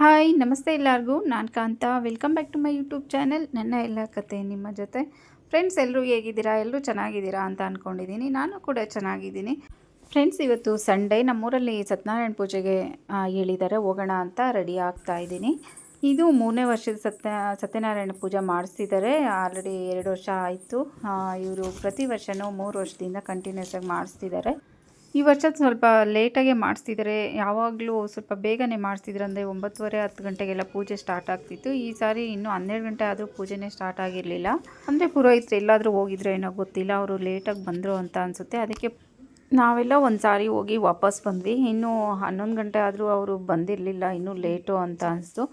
Hi, ನಮಸ್ತೆ ಎಲ್ಲರಿಗೂ. ನಾನು Kanta. Welcome back to my YouTube channel ನನ್ನ ಎಲ್ಲ ಕತೆ ನಿಮ್ಮ ಜೊತೆ. ಫ್ರೆಂಡ್ಸ್ ಎಲ್ಲರೂ ಹೇಗಿದ್ದೀರಾ? ಎಲ್ಲರೂ ಚೆನ್ನಾಗಿದ್ದೀರಾ ಅಂತ ಅಂದ್ಕೊಂಡಿದ್ದೀನಿ ನಾನು ಕೂಡ ಚೆನ್ನಾಗಿದ್ದೀನಿ. ಫ್ರೆಂಡ್ಸ್ ಇವತ್ತು ಸಂಡೇ ನಮ್ಮೂರಲ್ಲಿ ಸತ್ಯನಾರಾಯಣ ಪೂಜೆಗೆ ಹೇಳಿದ್ದಾರೆ ಹೋಗೋಣ ಅಂತ ರೆಡಿ ಆಗ್ತಾ ಇದ್ದೀನಿ. ಇದು ಮೂರನೇ ವರ್ಷದ ಸತ್ಯ, ಸತ್ಯನಾರಾಯಣ ಪೂಜೆ ಮಾಡಿಸ್ತಿದ್ದಾರೆ ಆಲ್ರೆಡಿ ಎರಡು ವರ್ಷ ಆಯಿತು. ಇವರು ಪ್ರತಿ ವರ್ಷವೂ ಮೂರು ವರ್ಷದಿಂದ ಕಂಟಿನ್ಯೂಸ್ ಆಗಿ ಮಾಡಿಸ್ತಿದ್ದಾರೆ ಈ ವರ್ಷ ಸ್ವಲ್ಪ ಲೇಟಾಗೆ ಮಾಡಿಸ್ತಿದ್ದಾರೆ ಯಾವಾಗಲೂ ಸ್ವಲ್ಪ ಬೇಗನೆ ಮಾಡಿಸ್ತಿದ್ರು. ಅಂದರೆ ಒಂಬತ್ತುವರೆ, ಹತ್ತು ಗಂಟೆಗೆಲ್ಲ ಪೂಜೆ ಸ್ಟಾರ್ಟ್ ಆಗ್ತಿತ್ತು. ಈ ಸಾರಿ ಇನ್ನೂ ಹನ್ನೆರಡು ಗಂಟೆ ಆದರೂ ಪೂಜೆನೇ ಸ್ಟಾರ್ಟ್ ಆಗಿರಲಿಲ್ಲ. ಅಂದರೆ ಪುರೋಹಿತರು ಎಲ್ಲಾದರೂ ಹೋಗಿದ್ರೆ ಏನೋ ಗೊತ್ತಿಲ್ಲ. ಅವರು ಲೇಟಾಗಿ ಬಂದರು ಅಂತ ಅನಿಸುತ್ತೆ. ಅದಕ್ಕೆ ನಾವೆಲ್ಲ ಒಂದು ಸಾರಿ ಹೋಗಿ ವಾಪಸ್ ಬಂದ್ವಿ. ಇನ್ನೂ ಹನ್ನೊಂದು ಗಂಟೆ ಆದರೂ ಅವರು ಬಂದಿರಲಿಲ್ಲ. ಇನ್ನೂ ಲೇಟು ಅಂತ ಅನಿಸ್ತು.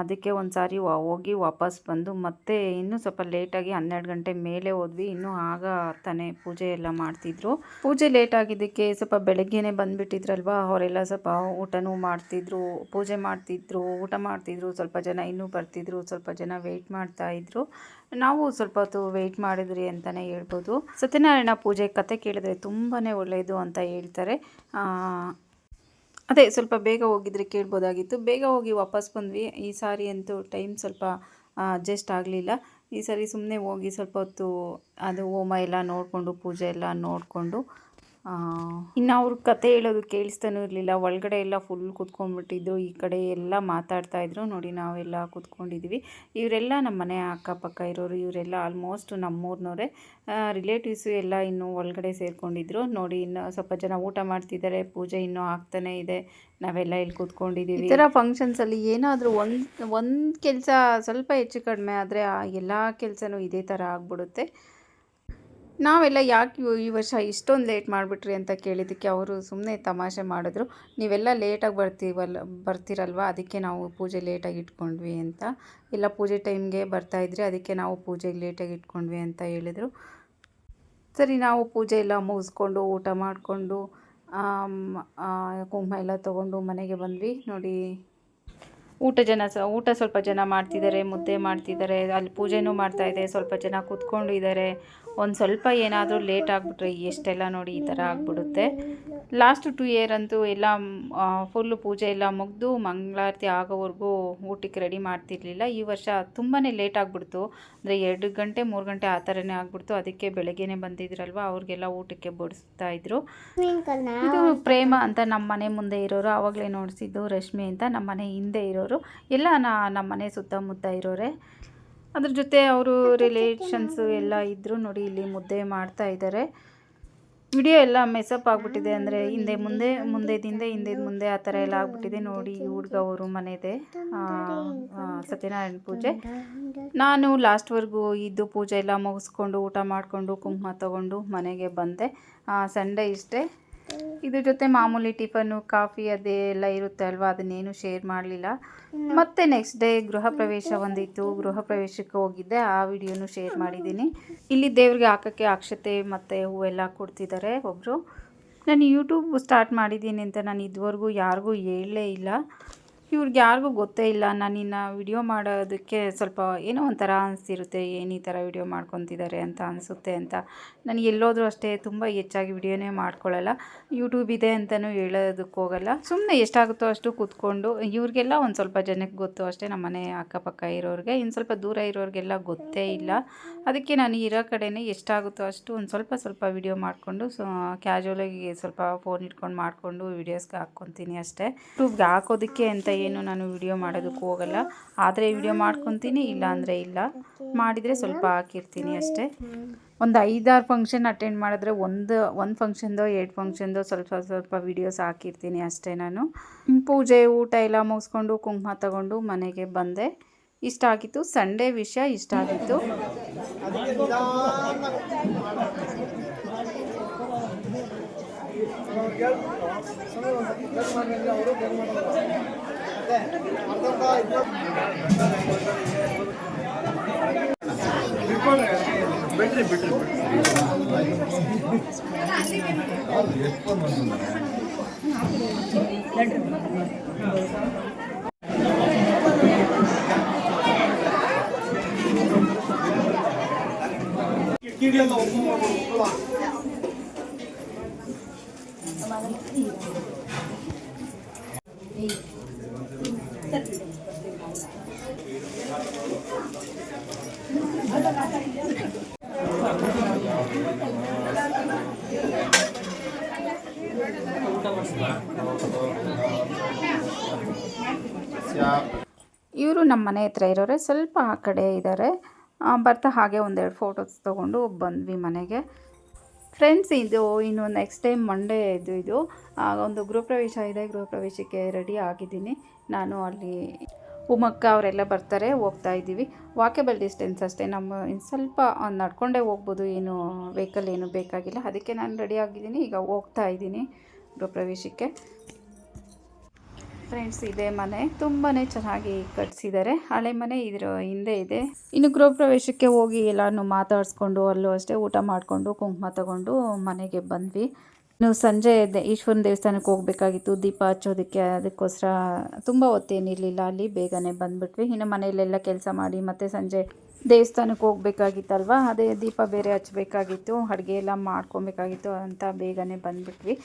ಅದಕ್ಕೆ ಒಂದು ಸಾರಿ ಹೋಗಿ ವಾಪಸ್ ಬಂದು ಮತ್ತೆ ಇನ್ನೂ ಸ್ವಲ್ಪ ಲೇಟಾಗಿ ಹನ್ನೆರಡು ಗಂಟೆ ಮೇಲೆ ಹೋದ್ವಿ. ಇನ್ನೂ ಆಗ ತಾನೇ ಪೂಜೆ ಎಲ್ಲ ಮಾಡ್ತಿದ್ರು. ಪೂಜೆ ಲೇಟ್ ಆಗಿದ್ದಕ್ಕೆ ಸ್ವಲ್ಪ ಬೆಳಗ್ಗೆನೆ ಬಂದುಬಿಟ್ಟಿದ್ರಲ್ವ? ಅವರೆಲ್ಲ ಸ್ವಲ್ಪ ಊಟನೂ ಮಾಡ್ತಿದ್ರು, ಪೂಜೆ ಮಾಡ್ತಿದ್ರು, ಊಟ ಮಾಡ್ತಿದ್ರು. ಸ್ವಲ್ಪ ಜನ ಇನ್ನೂ ಬರ್ತಿದ್ರು, ಸ್ವಲ್ಪ ಜನ ವೆಯ್ಟ್ ಮಾಡ್ತಾ ಇದ್ರು. ನಾವು ಸ್ವಲ್ಪ ಹೊತ್ತು ವೆಯ್ಟ್ ಮಾಡಿದ್ರಿ ಅಂತಲೇ ಹೇಳ್ಬೋದು. ಸತ್ಯನಾರಾಯಣ ಪೂಜೆ ಕತೆ ಕೇಳಿದ್ರೆ ತುಂಬಾ ಒಳ್ಳೆಯದು ಅಂತ ಹೇಳ್ತಾರೆ. ಅದೇ ಸ್ವಲ್ಪ ಬೇಗ ಹೋಗಿದ್ರೆ ಕೇಳ್ಬೋದಾಗಿತ್ತು. ಬೇಗ ಹೋಗಿ ವಾಪಸ್ ಬಂದ್ವಿ. ಈ ಸಾರಿ ಅಂತೂ ಟೈಮ್ ಸ್ವಲ್ಪ ಅಡ್ಜಸ್ಟ್ ಆಗಲಿಲ್ಲ. ಈ ಸಾರಿ ಸುಮ್ಮನೆ ಹೋಗಿ ಸ್ವಲ್ಪ ಹೊತ್ತು ಅದು ಹೋಮ ಎಲ್ಲ ನೋಡಿಕೊಂಡು, ಪೂಜೆ ಎಲ್ಲ ನೋಡಿಕೊಂಡು ಇನ್ನು ಅವ್ರ ಕತೆ ಹೇಳೋದು ಕೇಳಿಸ್ತಾನೂ ಇರಲಿಲ್ಲ. ಒಳಗಡೆ ಎಲ್ಲ ಫುಲ್ ಕುತ್ಕೊಂಡ್ಬಿಟ್ಟಿದ್ದು ಈ ಕಡೆ ಎಲ್ಲ ಮಾತಾಡ್ತಾ ಇದ್ರು. ನೋಡಿ ನಾವೆಲ್ಲ ಕೂತ್ಕೊಂಡಿದ್ವಿ. ಇವರೆಲ್ಲ ನಮ್ಮ ಮನೆ ಅಕ್ಕಪಕ್ಕ ಇರೋರು ಇವರೆಲ್ಲ ಆಲ್ಮೋಸ್ಟ್ ನಮ್ಮೂರಿನವರೇ. ರಿಲೇಟಿವ್ಸು ಎಲ್ಲ ಇನ್ನೂ ಒಳಗಡೆ ಸೇರ್ಕೊಂಡಿದ್ರು. ನೋಡಿ ಇನ್ನು ಸ್ವಲ್ಪ ಜನ ಊಟ ಮಾಡ್ತಿದ್ದಾರೆ. ಪೂಜೆ ಇನ್ನೂ ಆಗ್ತಾನೇ ಇದೆ. ನಾವೆಲ್ಲ ಇಲ್ಲಿ ಕೂತ್ಕೊಂಡಿದ್ದೀವಿ ಈ ಥರ ಫಂಕ್ಷನ್ಸಲ್ಲಿ ಏನಾದರೂ ಒಂದು ಒಂದು ಕೆಲಸ ಸ್ವಲ್ಪ ಹೆಚ್ಚು ಕಡಿಮೆ ಆದರೆ ಆ ಎಲ್ಲ ಕೆಲಸನೂ ಇದೇ ಥರ ಆಗ್ಬಿಡುತ್ತೆ. ನಾವೆಲ್ಲ ಯಾಕೆ ಈ ವರ್ಷ ಇಷ್ಟೊಂದು ಲೇಟ್ ಮಾಡಿಬಿಟ್ರಿ ಅಂತ ಕೇಳಿದ್ದಕ್ಕೆ ಅವರು ಸುಮ್ಮನೆ ತಮಾಷೆ ಮಾಡಿದ್ರು. ನೀವೆಲ್ಲ ಲೇಟಾಗಿ ಬರ್ತೀವಲ್ಲ ಬರ್ತೀರಲ್ವ? ಅದಕ್ಕೆ ನಾವು ಪೂಜೆ ಲೇಟಾಗಿ ಇಟ್ಕೊಂಡ್ವಿ ಅಂತ. ಎಲ್ಲ ಪೂಜೆ ಟೈಮ್ಗೆ ಬರ್ತಾಯಿದ್ರಿ ಅದಕ್ಕೆ ನಾವು ಪೂಜೆಗೆ ಲೇಟಾಗಿ ಇಟ್ಕೊಂಡ್ವಿ ಅಂತ ಹೇಳಿದರು. ಸರಿ, ನಾವು ಪೂಜೆ ಎಲ್ಲ ಮುಗಿಸ್ಕೊಂಡು ಊಟ ಮಾಡಿಕೊಂಡು ಕುಂಕುಮ ಎಲ್ಲ ತೊಗೊಂಡು ಮನೆಗೆ ಬಂದ್ವಿ. ನೋಡಿ. ಊಟ ಜನ ಸ, ಊಟ ಸ್ವಲ್ಪ ಜನ ಮಾಡ್ತಿದ್ದಾರೆ, ಮುದ್ದೆ ಮಾಡ್ತಿದ್ದಾರೆ. ಅಲ್ಲಿ ಪೂಜೆನೂ ಮಾಡ್ತಾಯಿದೆ ಸ್ವಲ್ಪ ಜನ ಕೂತ್ಕೊಂಡಿದ್ದಾರೆ. ಒಂದು ಸ್ವಲ್ಪ ಏನಾದರೂ ಲೇಟ್ ಆಗಿಬಿಟ್ರೆ ಎಷ್ಟೆಲ್ಲ ನೋಡಿ ಈ ಥರ ಆಗಿಬಿಡುತ್ತೆ. ಲಾಸ್ಟ್ ಟು ಇಯರ್ ಅಂತೂ ಎಲ್ಲ ಫುಲ್ಲು ಪೂಜೆ ಎಲ್ಲ ಮುಗಿದು ಮಂಗಳಾರತಿ ಆಗೋವರೆಗೂ ಊಟಕ್ಕೆ ರೆಡಿ ಮಾಡ್ತಿರ್ಲಿಲ್ಲ. ಈ ವರ್ಷ ತುಂಬಾ ಲೇಟ್ ಆಗಿಬಿಡ್ತು. ಅಂದರೆ ಎರಡು ಗಂಟೆ, ಮೂರು ಗಂಟೆ ಆ ಥರನೇ ಆಗಿಬಿಡ್ತು. ಅದಕ್ಕೆ ಬೆಳಗ್ಗೆನೇ ಬಂದಿದ್ರಲ್ವ, ಅವ್ರಿಗೆಲ್ಲ ಊಟಕ್ಕೆ ಬಡಿಸ್ತಾ ಇದ್ರು. ಇದು ಪ್ರೇಮ ಅಂತ ನಮ್ಮ ಮನೆ ಮುಂದೆ ಇರೋರು ಆವಾಗಲೇ ನೋಡಿಸಿದ್ದು ರಶ್ಮಿ ಅಂತ ನಮ್ಮ ಮನೆ ಹಿಂದೆ ಇರೋರು. ಎಲ್ಲ ನಾ ನಮ್ಮ ಮನೆ ಸುತ್ತಮುತ್ತ ಇರೋರೆ. ಅದ್ರ ಜೊತೆ ಅವರು ರಿಲೇಷನ್ಸು ಎಲ್ಲ ಇದ್ರು ನೋಡಿ ಇಲ್ಲಿ ಮುದ್ದೆ ಮಾಡ್ತಾ ಇದ್ದಾರೆ. ವಿಡಿಯೋ ಎಲ್ಲ ಮೆಸಪ್ ಆಗಿಬಿಟ್ಟಿದೆ ಅಂದರೆ ಹಿಂದೆ ಮುಂದೆ ಮುಂದೆದಿಂದ ಹಿಂದೆ ಮುಂದೆ ಆ ಥರ ಎಲ್ಲ ಆಗ್ಬಿಟ್ಟಿದೆ. ನೋಡಿ ಈ ಹುಡ್ಗ ಅವರು ಮನೆದೆ ಸತ್ಯನಾರಾಯಣ ಪೂಜೆ. ನಾನು ಲಾಸ್ಟ್ವರೆಗೂ ಇದ್ದು ಪೂಜೆ ಎಲ್ಲ ಮುಗಿಸ್ಕೊಂಡು ಊಟ ಮಾಡಿಕೊಂಡು ಕುಂಕುಮ ತಗೊಂಡು ಮನೆಗೆ ಬಂದೆ. ಸಂಡೇ ಇಷ್ಟೇ. ಇದ್ರ ಜೊತೆ ಮಾಮೂಲಿ ಟಿಫನ್ನು ಕಾಫಿ ಅದೇ ಎಲ್ಲ ಇರುತ್ತೆ ಅಲ್ವಾ? ಅದನ್ನೇನು ಶೇರ್ ಮಾಡಲಿಲ್ಲ. ಮತ್ತೆ ನೆಕ್ಸ್ಟ್ ಡೇ ಗೃಹ ಪ್ರವೇಶ ಒಂದಿತ್ತು. ಗೃಹ ಪ್ರವೇಶಕ್ಕೆ ಹೋಗಿದ್ದೆ. ಆ ವಿಡಿಯೋನು ಶೇರ್ ಮಾಡಿದ್ದೀನಿ. ಇಲ್ಲಿ ದೇವ್ರಿಗೆ ಹಾಕೋಕ್ಕೆ ಅಕ್ಷತೆ ಮತ್ತು ಹೂವೆಲ್ಲ ಕೊಡ್ತಿದ್ದಾರೆ ಒಬ್ಬರು ನಾನು ಯೂಟ್ಯೂಬ್ ಸ್ಟಾರ್ಟ್ ಮಾಡಿದ್ದೀನಿ ಅಂತ ನಾನು ಇದುವರೆಗೂ ಯಾರಿಗೂ ಹೇಳಲೇ ಇಲ್ಲ. ಇವ್ರಿಗೆ ಯಾರಿಗೂ ಗೊತ್ತೇ ಇಲ್ಲ. ನಾನಿನ್ನು ವಿಡಿಯೋ ಮಾಡೋದಕ್ಕೆ ಸ್ವಲ್ಪ ಏನೋ ಒಂಥರ ಅನಿಸ್ತಿರುತ್ತೆ ಏನು ಈ ಥರ ವಿಡಿಯೋ ಮಾಡ್ಕೊತಿದ್ದಾರೆ ಅಂತ ಅನಿಸುತ್ತೆ ಅಂತ. ನಾನು ಎಲ್ಲೋದ್ರೂ ಅಷ್ಟೇ ತುಂಬ ಹೆಚ್ಚಾಗಿ ವಿಡಿಯೋನೇ ಮಾಡ್ಕೊಳ್ಳಲ್ಲ ಯೂಟ್ಯೂಬ್ ಇದೆ ಅಂತಲೂ ಹೇಳೋದಕ್ಕೆ ಹೋಗಲ್ಲ. ಸುಮ್ಮನೆ ಎಷ್ಟಾಗುತ್ತೋ ಅಷ್ಟು ಕೂತ್ಕೊಂಡು ಇವ್ರಿಗೆಲ್ಲ ಒಂದು ಸ್ವಲ್ಪ ಜನಕ್ಕೆ ಗೊತ್ತು ಅಷ್ಟೇ ನಮ್ಮ ಮನೆ ಅಕ್ಕಪಕ್ಕ ಇರೋರಿಗೆ. ಇನ್ನು ಸ್ವಲ್ಪ ದೂರ ಇರೋರಿಗೆಲ್ಲ ಗೊತ್ತೇ ಇಲ್ಲ. ಅದಕ್ಕೆ ನಾನು ಇರೋ ಕಡೆನೇ ಎಷ್ಟಾಗುತ್ತೋ ಅಷ್ಟು ಒಂದು ಸ್ವಲ್ಪ ಸ್ವಲ್ಪ ವಿಡಿಯೋ ಮಾಡಿಕೊಂಡು ಸೊ ಕ್ಯಾಶುವಲಾಗಿ ಸ್ವಲ್ಪ ಫೋನ್ ಇಟ್ಕೊಂಡು ಮಾಡಿಕೊಂಡು ವಿಡಿಯೋಸ್ಗೆ ಹಾಕ್ಕೊತೀನಿ ಅಷ್ಟೇ. ಯೂಟ್ಯೂಬ್ಗೆ ಹಾಕೋದಕ್ಕೆ ಅಂತ ಏನು ನಾನು ವಿಡಿಯೋ ಮಾಡೋದಕ್ಕೂ ಹೋಗಲ್ಲ. ಆದರೆ ವಿಡಿಯೋ ಮಾಡ್ಕೊತೀನಿ ಇಲ್ಲ ಅಂದರೆ ಇಲ್ಲ. ಮಾಡಿದರೆ ಸ್ವಲ್ಪ ಹಾಕಿರ್ತೀನಿ ಅಷ್ಟೇ. ಒಂದು ಐದಾರು ಫಂಕ್ಷನ್ ಅಟೆಂಡ್ ಮಾಡಿದ್ರೆ ಒಂದು ಒಂದು ಫಂಕ್ಷನ್ದೋ ಎರಡು ಫಂಕ್ಷನ್ದೋ ಸ್ವಲ್ಪ ಸ್ವಲ್ಪ ವೀಡಿಯೋಸ್ ಹಾಕಿರ್ತೀನಿ ಅಷ್ಟೇ ನಾನು. ಪೂಜೆ, ಊಟ ಎಲ್ಲ ಮುಗಿಸ್ಕೊಂಡು ಕುಂಕುಮ ತಗೊಂಡು ಮನೆಗೆ ಬಂದೆ. ಇಷ್ಟ ಆಗಿತ್ತು. ಸಂಡೇ ವಿಷಯ ಇಷ್ಟ ಆಗಿತ್ತು. ಬಿಡ್ರಿ ಬಿಡ್ರಿ ಕಿಡಿಯೆಲ್ಲ ಒಬ್ಬ ಇವರು ನಮ್ಮ ಮನೆ ಹತ್ರ ಇರೋರೆ, ಸ್ವಲ್ಪ ಆ ಕಡೆ ಇದ್ದಾರೆ ಬರ್ತಾ ಹಾಗೆ ಒಂದೆರಡು ಫೋಟೋಸ್ ತೊಗೊಂಡು ಬಂದ್ವಿ ಮನೆಗೆ. ಫ್ರೆಂಡ್ಸ್ ಇದು, ಇನ್ನು ನೆಕ್ಸ್ಟ್ ಟೈಮ್ ಮಂಡೇ ಇದು ಇದು. ಒಂದು ಗೃಹ ಪ್ರವೇಶ ಇದೆ, ಗೃಹ ಪ್ರವೇಶಕ್ಕೆ ರೆಡಿ ಆಗಿದ್ದೀನಿ. ನಾನು ಅಲ್ಲಿ ಉಮ್ಮಕ್ಕ ಅವರೆಲ್ಲ ಬರ್ತಾರೆ, ಹೋಗ್ತಾ ಇದ್ದೀವಿ. ವಾಕೇಬಲ್ ಡಿಸ್ಟೆನ್ಸ್ ಅಷ್ಟೇ. ನಮ್ಮ ಸ್ವಲ್ಪ ನಡ್ಕೊಂಡೇ ಹೋಗ್ಬೋದು. ಏನು ವೆಹಿಕಲ್ ಏನು ಬೇಕಾಗಿಲ್ಲ. ಅದಕ್ಕೆ ನಾನು ರೆಡಿ ಆಗಿದ್ದೀನಿ. ಈಗ ಹೋಗ್ತಾ ಇದ್ದೀನಿ. ಗೃಹ ಪ್ರವೇಶಕ್ಕೆ. ಫ್ರೆಂಡ್ಸ್ ಇದೆ ಮನೆ. ತುಂಬಾ ಚೆನ್ನಾಗಿ ಕಟ್ಸಿದ್ದಾರೆ. ಹಳೆ ಮನೆ ಇದ್ರ ಹಿಂದೆ ಇದೆ. ಇನ್ನು ಗೃಹಪ್ರವೇಶಕ್ಕೆ ಹೋಗಿ ಎಲ್ಲಾನು ಮಾತಾಡಿಸ್ಕೊಂಡು ಅಲ್ಲೂ ಅಷ್ಟೇ ಊಟ ಮಾಡಿಕೊಂಡು ಕುಂಕುಮ ತಗೊಂಡು ಮನೆಗೆ ಬಂದ್ವಿ. ಇನ್ನು ಸಂಜೆ ಈಶ್ವರನ ದೇವಸ್ಥಾನಕ್ಕೆ ಹೋಗಬೇಕಾಗಿತ್ತು. ದೀಪ ಹಚ್ಚೋದಕ್ಕೆ ಅದಕ್ಕೋಸ್ಕರ ತುಂಬ ಹೊತ್ತೇನಿರಲಿಲ್ಲ ಅಲ್ಲಿ ಬೇಗನೆ ಬಂದ್ಬಿಟ್ವಿ. ಇನ್ನು ಮನೆಯಲ್ಲೆಲ್ಲ ಕೆಲಸ ಮಾಡಿ ಮತ್ತೆ ಸಂಜೆ ದೇವಸ್ಥಾನಕ್ಕೆ ಹೋಗ್ಬೇಕಾಗಿತ್ತಲ್ವ? ಅದೇ ದೀಪ ಬೇರೆ ಹಚ್ಚಬೇಕಾಗಿತ್ತು. ಅಡುಗೆ ಎಲ್ಲ ಮಾಡ್ಕೊಬೇಕಾಗಿತ್ತು ಅಂತ ಬೇಗನೆ ಬಂದ್ಬಿಟ್ವಿ.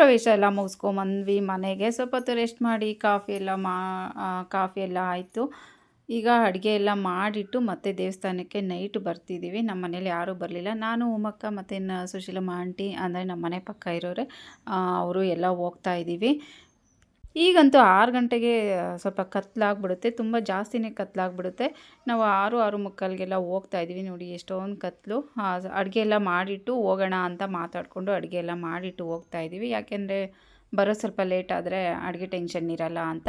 ಪ್ರವೇಶ ಎಲ್ಲ ಮುಗಿಸ್ಕೊಂಬಂದ್ವಿ ಮನೆಗೆ. ಸ್ವಲ್ಪ ಹೊತ್ತು ರೆಸ್ಟ್ ಮಾಡಿ ಕಾಫಿ ಎಲ್ಲ ಮಾ ಕಾಫಿ ಎಲ್ಲ ಆಯಿತು. ಈಗ ಅಡುಗೆ ಎಲ್ಲ ಮಾಡಿಟ್ಟು ಮತ್ತೆ ದೇವಸ್ಥಾನಕ್ಕೆ ನೈಟ್ ಬರ್ತಿದ್ದೀವಿ ನಮ್ಮ ಮನೇಲಿ ಯಾರೂ ಬರಲಿಲ್ಲ. ನಾನು, ಉಮಕ್ಕ ಮತ್ತು ಸುಶೀಲಮ್ಮ, ಆಂಟಿ, ಅಂದರೆ ನಮ್ಮ ಮನೆ ಪಕ್ಕ ಇರೋರೆ ಅವರು ಎಲ್ಲ ಹೋಗ್ತಾ ಇದ್ದೀವಿ ಈಗಂತೂ ಆರು ಗಂಟೆಗೆ ಸ್ವಲ್ಪ ಕತ್ತಲಾಗ್ಬಿಡುತ್ತೆ ತುಂಬ ಜಾಸ್ತಿನೇ ಕತ್ತಲಾಗ್ಬಿಡುತ್ತೆ ನಾವು ಆರು ಆರು ಮುಕ್ಕಾಲ್ಗೆಲ್ಲ ಹೋಗ್ತಾ ಇದ್ದೀವಿ ನೋಡಿ, ಎಷ್ಟೊಂದು ಕತ್ತಲು ಅಡುಗೆ ಎಲ್ಲ ಮಾಡಿಟ್ಟು ಹೋಗೋಣ ಅಂತ ಮಾತಾಡಿಕೊಂಡು ಅಡುಗೆ ಎಲ್ಲ ಮಾಡಿಟ್ಟು ಹೋಗ್ತಾ ಇದ್ದೀವಿ. ಯಾಕೆಂದರೆ ಬರೋ ಸ್ವಲ್ಪ ಲೇಟ್ ಆದರೆ ಅಡುಗೆ ಟೆನ್ಷನ್ ಇರಲ್ಲ ಅಂತ.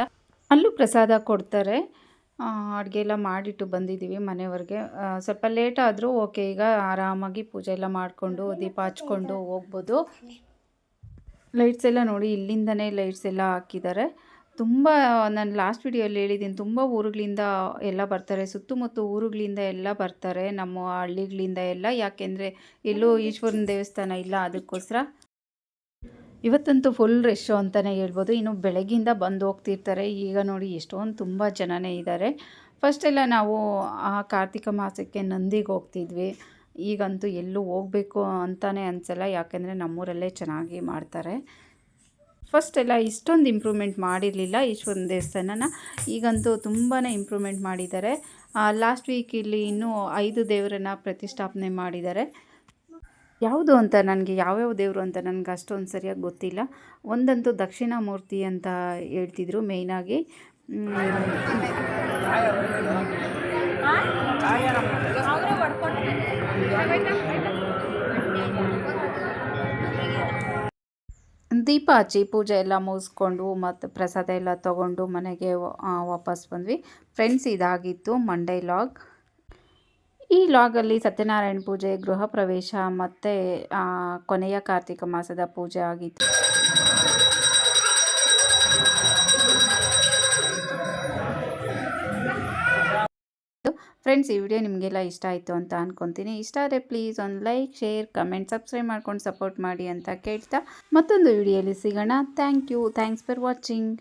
ಅಲ್ಲೂ ಪ್ರಸಾದ ಕೊಡ್ತಾರೆ. ಅಡುಗೆ ಎಲ್ಲ ಮಾಡಿಟ್ಟು ಬಂದಿದ್ದೀವಿ ಮನೆಯವ್ರಿಗೆ ಸ್ವಲ್ಪ ಲೇಟ್ ಆದರೂ ಓಕೆ, ಈಗ ಆರಾಮಾಗಿ ಪೂಜೆ ಎಲ್ಲ ಮಾಡಿಕೊಂಡು ದೀಪ ಹಚ್ಕೊಂಡು ಹೋಗ್ಬೋದು. ಲೈಟ್ಸ್ ಎಲ್ಲ ನೋಡಿ ಇಲ್ಲಿಂದನೇ ಲೈಟ್ಸ್ ಎಲ್ಲ ಹಾಕಿದ್ದಾರೆ. ತುಂಬ, ನಾನು ಲಾಸ್ಟ್ ವಿಡಿಯೋಲ್ಲಿ ಹೇಳಿದ್ದೀನಿ, ತುಂಬ ಊರುಗಳಿಂದ ಎಲ್ಲ ಬರ್ತಾರೆ. ಸುತ್ತಮುತ್ತ ಊರುಗಳಿಂದ ಎಲ್ಲ ಬರ್ತಾರೆ, ನಮ್ಮ ಹಳ್ಳಿಗಳಿಂದ ಎಲ್ಲ. ಯಾಕೆಂದರೆ ಎಲ್ಲೂ ಈಶ್ವರನ ದೇವಸ್ಥಾನ ಇಲ್ಲ ಅದಕ್ಕೋಸ್ಕರ. ಇವತ್ತಂತೂ ಫುಲ್ ರಶ್ಶು ಅಂತಲೇ ಹೇಳ್ಬೋದು. ಇನ್ನು ಬೆಳಗ್ಗಿಂದ ಬಂದು ಹೋಗ್ತಿರ್ತಾರೆ. ಈಗ ನೋಡಿ ಎಷ್ಟೊಂದು ತುಂಬ ಜನನೇ ಇದ್ದಾರೆ. ಫಸ್ಟೆಲ್ಲ ನಾವು ಆ ಕಾರ್ತಿಕ ಮಾಸಕ್ಕೆ ನಂದಿಗೆ ಹೋಗ್ತಿದ್ವಿ. ಈಗಂತೂ ಎಲ್ಲೂ ಹೋಗಬೇಕು ಅಂತಲೇ ಅನಿಸಲ್ಲ, ಯಾಕೆಂದರೆ ನಮ್ಮೂರಲ್ಲೇ ಚೆನ್ನಾಗಿ ಮಾಡ್ತಾರೆ. ಫಸ್ಟ್ ಎಲ್ಲ ಇಷ್ಟೊಂದು ಇಂಪ್ರೂವ್ಮೆಂಟ್ ಮಾಡಿರಲಿಲ್ಲ ಈಶ್ವರನ ದೇವಸ್ಥಾನನ. ಈಗಂತೂ ತುಂಬಾ ಇಂಪ್ರೂವ್ಮೆಂಟ್ ಮಾಡಿದ್ದಾರೆ. ಲಾಸ್ಟ್ ವೀಕ್ ಇಲ್ಲಿ ಇನ್ನೂ ಐದು ದೇವರನ್ನ ಪ್ರತಿಷ್ಠಾಪನೆ ಮಾಡಿದ್ದಾರೆ. ಯಾವುದು ಅಂತ ನನಗೆ, ಯಾವ್ಯಾವ ದೇವರು ಅಂತ ನನಗೆ ಅಷ್ಟೊಂದು ಸರಿಯಾಗಿ ಗೊತ್ತಿಲ್ಲ. ಒಂದಂತೂ ದಕ್ಷಿಣ ಮೂರ್ತಿ ಅಂತ ಹೇಳ್ತಿದ್ರು ಮೇಯ್ನಾಗಿ. ದೀಪ ಹಚ್ಚಿ ಪೂಜೆ ಎಲ್ಲ ಮುಗಿಸ್ಕೊಂಡು ಮತ್ತು ಪ್ರಸಾದ ಎಲ್ಲ ತೊಗೊಂಡು ಮನೆಗೆ ವಾಪಸ್ ಬಂದ್ವಿ. ಫ್ರೆಂಡ್ಸ್ ಇದಾಗಿತ್ತು ಮಂಡೇ ಲಾಗ್ ಈ ಲಾಗಲ್ಲಿ ಸತ್ಯನಾರಾಯಣ ಪೂಜೆ ಗೃಹ ಪ್ರವೇಶ ಮತ್ತು ಕೊನೆಯ ಕಾರ್ತಿಕ ಮಾಸದ ಪೂಜೆ ಆಗಿತ್ತು. ಫ್ರೆಂಡ್ಸ್, ಈ ವಿಡಿಯೋ ನಿಮಗೆಲ್ಲ ಇಷ್ಟ ಆಯಿತು ಅಂತ ಅಂದ್ಕೊತೀನಿ ಇಷ್ಟ ಆದರೆ ಪ್ಲೀಸ್ ಒಂದು ಲೈಕ್ ಶೇರ್ ಕಮೆಂಟ್ ಸಬ್ಸ್ಕ್ರೈಬ್ ಮಾಡ್ಕೊಂಡು ಸಪೋರ್ಟ್ ಮಾಡಿ ಅಂತ ಕೇಳ್ತಾ ಮತ್ತೊಂದು ವಿಡಿಯೋಲಿ ಸಿಗೋಣ. Thank you thanks for watching